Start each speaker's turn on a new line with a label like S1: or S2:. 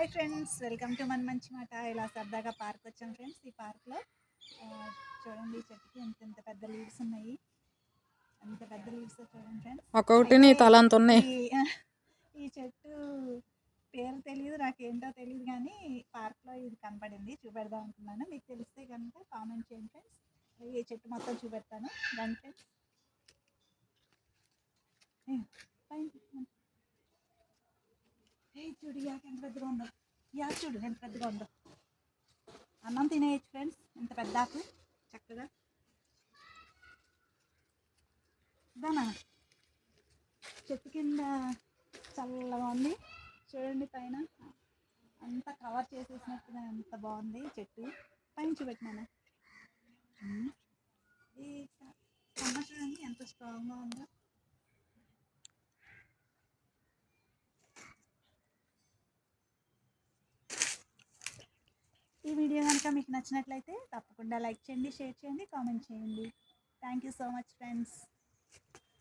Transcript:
S1: Hi friends welcome to మన మంచి మాట. ఇలా సరదాగా పార్క్ వచ్చాం ఫ్రెండ్స్ ఈ పార్క్లో చూడండి ఈ చెట్టుకి ఎంత ఎంత పెద్ద లీవ్స్ ఉన్నాయి. అంత పెద్ద లీవ్స్ చూడండి ఫ్రెండ్స్.
S2: ఒక్కొక్కటి నీ తల అంత ఉన్నాయి
S1: ఈ- చెట్టు పేరు తెలియదు నాకేంటో తెలియదు కానీ పార్క్లో ఇది కనపడింది. చూపెడదాం అనుకున్నాను. మీకు తెలిస్తే కనుక కామెంట్ చేయండి ఫ్రెండ్స్. ఈ చెట్టు మొత్తం చూపెడతాను. దాని ఫ్రెండ్స్ చూడు యాక్ ఎంత పెద్దగా ఉందో. యాక్ చూడు ఎంత పెద్దగా ఉందో. అన్నం తినేయచ్చు ఫ్రెండ్స్ ఎంత పెద్ద ఆకు. చక్కగా. దానా చెట్టు కింద చల్లగా ఉంది. చూడండి పైన. అంతా కవర్ చేసేసినట్టుగా ఎంత బాగుంది చెట్టు. పైన చూపెట్టినాను ఈ కొమ్మ చూడండి ఎంత స్ట్రాంగ్గా ఉందో. వీడియో కనుక మీకు నచ్చినట్లయితే తప్పకుండా లైక్ చేయండి షేర్ చేయండి కామెంట్ చేయండి. Thank you so much friends